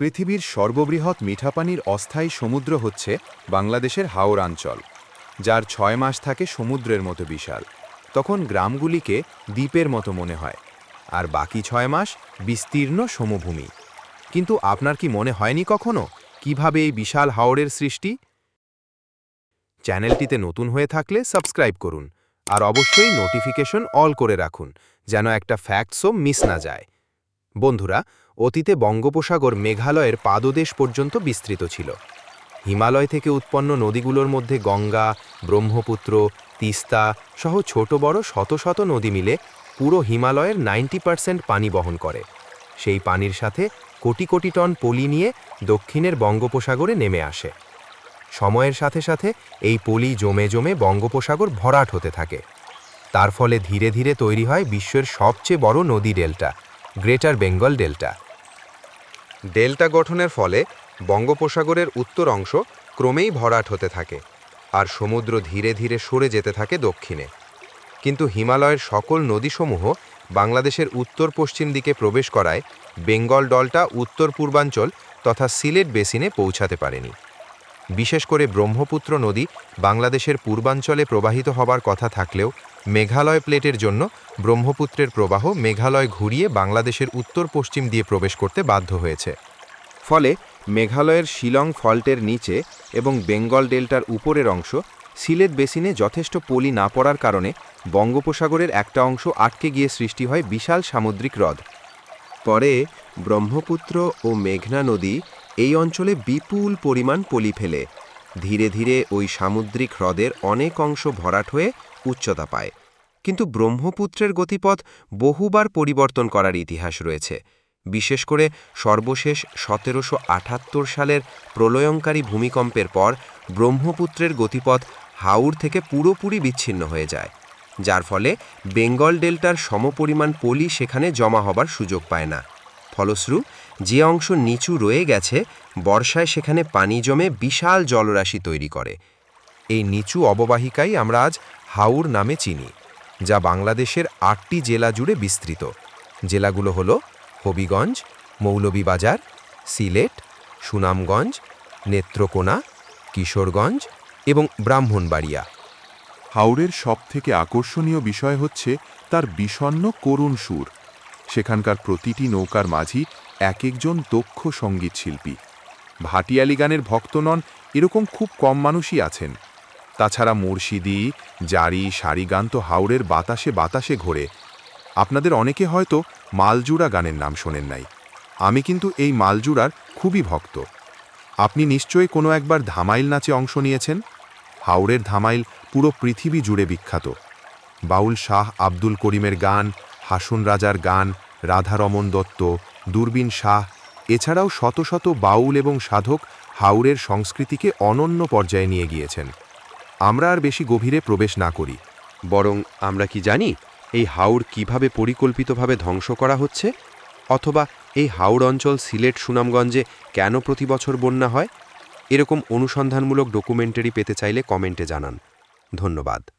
পৃথিবীর সর্ববৃহৎ মিঠাপানির অস্থায়ী সমুদ্র হচ্ছে বাংলাদেশের হাওর অঞ্চল, যার ছয় মাস থাকে সমুদ্রের মতো বিশাল। তখন গ্রামগুলিকে দ্বীপের মতো মনে হয়, আর বাকি ছয় মাস বিস্তীর্ণ সমভূমি। কিন্তু আপনার কি মনে হয়নি কখনো কীভাবে এই বিশাল হাওরের সৃষ্টি? চ্যানেলটিতে নতুন হয়ে থাকলে সাবস্ক্রাইব করুন, আর অবশ্যই নোটিফিকেশন অল করে রাখুন, যেন একটা ফ্যাক্টসও মিস না যায়। বন্ধুরা, অতীতে বঙ্গোপসাগর মেঘালয়ের পাদদেশ পর্যন্ত বিস্তৃত ছিল। হিমালয় থেকে উৎপন্ন নদীগুলোর মধ্যে গঙ্গা, ব্রহ্মপুত্র, তিস্তা সহ ছোট বড় শত শত নদী মিলে পুরো হিমালয়ের নাইনটি পার্সেন্ট পানি বহন করে। সেই পানির সাথে কোটি কোটি টন পলি নিয়ে দক্ষিণের বঙ্গোপসাগরে নেমে আসে। সময়ের সাথে সাথে এই পলি জমে জমে বঙ্গোপসাগর ভরাট হতে থাকে। তার ফলে ধীরে ধীরে তৈরি হয় বিশ্বের সবচেয়ে বড় নদী delta. Greater Bengal delta. Delta গঠনের ফলে বঙ্গোপসাগরের উত্তর অংশ ক্রমেই ভরাট হতে থাকে আর সমুদ্র ধীরে ধীরে সরে যেতে থাকে দক্ষিণে। কিন্তু হিমালয়ের সকল নদীসমূহ বাংলাদেশের উত্তর পশ্চিম দিকে প্রবেশ করায় বেঙ্গল ডলটা উত্তর পূর্বাঞ্চল তথা সিলেট বেসিনে পৌঁছাতে পারেনি। বিশেষ করে ব্রহ্মপুত্র নদী বাংলাদেশের পূর্বাঞ্চলে প্রবাহিত হবার কথা থাকলেও মেঘালয় প্লেটের জন্য ব্রহ্মপুত্রের প্রবাহ মেঘালয় ঘুরিয়ে বাংলাদেশের উত্তর পশ্চিম দিয়ে প্রবেশ করতে বাধ্য হয়েছে। ফলে মেঘালয়ের শিলং ফল্টের নিচে এবং বেঙ্গল ডেল্টার উপরের অংশ সিলেট বেসিনে যথেষ্ট পলি না পড়ার কারণে বঙ্গোপসাগরের একটা অংশ আটকে গিয়ে সৃষ্টি হয় বিশাল সামুদ্রিক হ্রদ। পরে ব্রহ্মপুত্র ও মেঘনা নদী এই অঞ্চলে বিপুল পরিমাণ পলি ফেলে। ধীরে ধীরে ওই সামুদ্রিক হ্রদের অনেক অংশ ভরাট হয়ে উচ্চতা পায়। কিন্তু ব্রহ্মপুত্রের গতিপথ বহুবার পরিবর্তন করার ইতিহাস রয়েছে। বিশেষ করে সর্বশেষ সতেরোশো সালের প্রলয়ঙ্কারী ভূমিকম্পের পর ব্রহ্মপুত্রের গতিপথ হাওর থেকে পুরোপুরি বিচ্ছিন্ন হয়ে যায়, যার ফলে বেঙ্গল ডেল্টার সমপরিমাণ পলি সেখানে জমা হবার সুযোগ পায় না। ফলশ্রু, যে অংশ নিচু রয়ে গেছে, বর্ষায় সেখানে পানি জমে বিশাল জলরাশি তৈরি করে। এই নিচু অববাহিকাই আমরা আজ হাউর নামে চিনি, যা বাংলাদেশের আটটি জেলা জুড়ে বিস্তৃত। জেলাগুলো হল হবিগঞ্জ, মৌলভীবাজার, সিলেট, সুনামগঞ্জ, নেত্রকোনা, কিশোরগঞ্জ এবং ব্রাহ্মণবাড়িয়া। হাওড়ের সবথেকে আকর্ষণীয় বিষয় হচ্ছে তার বিষণ্ন করুণ সুর। সেখানকার প্রতিটি নৌকার মাঝি এক একজন দক্ষ সংগীত শিল্পী ভাটিয়ালি গানের ভক্ত নন এরকম খুব কম মানুষই আছেন। তাছাড়া মুর্শিদি, জারি সারি গান তো হাওড়ের বাতাসে বাতাসে ঘোরে। আপনাদের অনেকে হয়তো মালজুড়া গানের নাম শোনেন নাই। আমি কিন্তু এই মালজুড়ার খুবই ভক্ত। আপনি নিশ্চয়ই কোনো একবার ধামাইল নাচে অংশ নিয়েছেন? হাওড়ের ধামাইল পুরো পৃথিবী জুড়ে বিখ্যাত। বাউল শাহ আব্দুল করিমের গান, হাসুন রাজার গান, রাধারমন দত্ত, দূরবীন শাহ, এছাড়াও শত শত বাউল এবং সাধক হাওড়ের সংস্কৃতিকে অনন্য পর্যায়ে নিয়ে গিয়েছেন। আমরা আর বেশি গভীরে প্রবেশ না করি। বরং আমরা কি জানি, এই হাওড় কীভাবে পরিকল্পিতভাবে ধ্বংস করা হচ্ছে? অথবা এই হাওড় অঞ্চল সিলেট সুনামগঞ্জে কেন প্রতি বছর বন্যা হয়? এরকম অনুসন্ধানমূলক ডকুমেন্টারি পেতে চাইলে কমেন্টে জানান। ধন্যবাদ।